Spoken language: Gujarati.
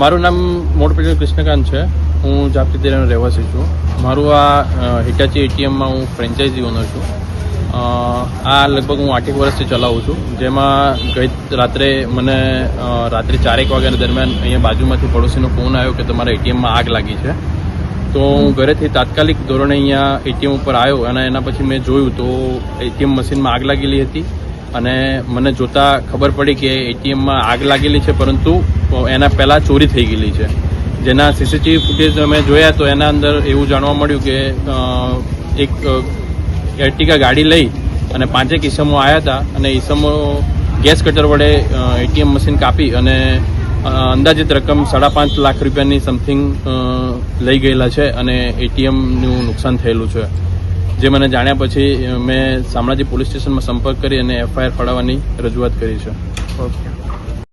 મારું નામ મોડ કૃષ્ણકાંત છે. હું જાપતી દેરાનો રહેવાસી છું. મારું આ હિટાચી એટીએમમાં હું ફ્રેન્ચાઇઝી ઓનર છું. આ લગભગ હું આઠેક વર્ષથી ચલાવું છું. જેમાં ગઈ રાત્રે મને રાત્રે ચારેક વાગ્યાના દરમિયાન અહીંયા બાજુમાંથી પડોશીનો ફોન આવ્યો કે તમારા એટીએમમાં આગ લાગી છે. તો હું ઘરેથી તાત્કાલિક ધોરણે અહીંયા એટીએમ ઉપર આવ્યો અને એના પછી મેં જોયું તો એટીએમ મશીનમાં આગ લાગેલી હતી. અને મને જોતા ખબર પડી કે એટીએમમાં આગ લાગેલી છે, પરંતુ એના પહેલાં ચોરી થઈ ગયેલી છે. જેના સીસીટીવી ફૂટેજ અમે જોયા તો એના અંદર એવું જાણવા મળ્યું કે એક એર્ટિગા ગાડી લઈ અને પાંચેક ઈસમો આવ્યા હતા અને ઈસમો ગેસ કટર વડે એટીએમ મશીન કાપી અને અંદાજિત રકમ સાડા પાંચ લાખ રૂપિયાની સમથિંગ લઈ ગયેલા છે અને એટીએમનું નુકસાન થયેલું છે. જે મને જાણ્યા પછી મેં શામળાજી પોલીસ સ્ટેશનમાં સંપર્ક કરી અને એફઆઈઆર ફાળવવાની રજૂઆત કરી છે. ઓકે.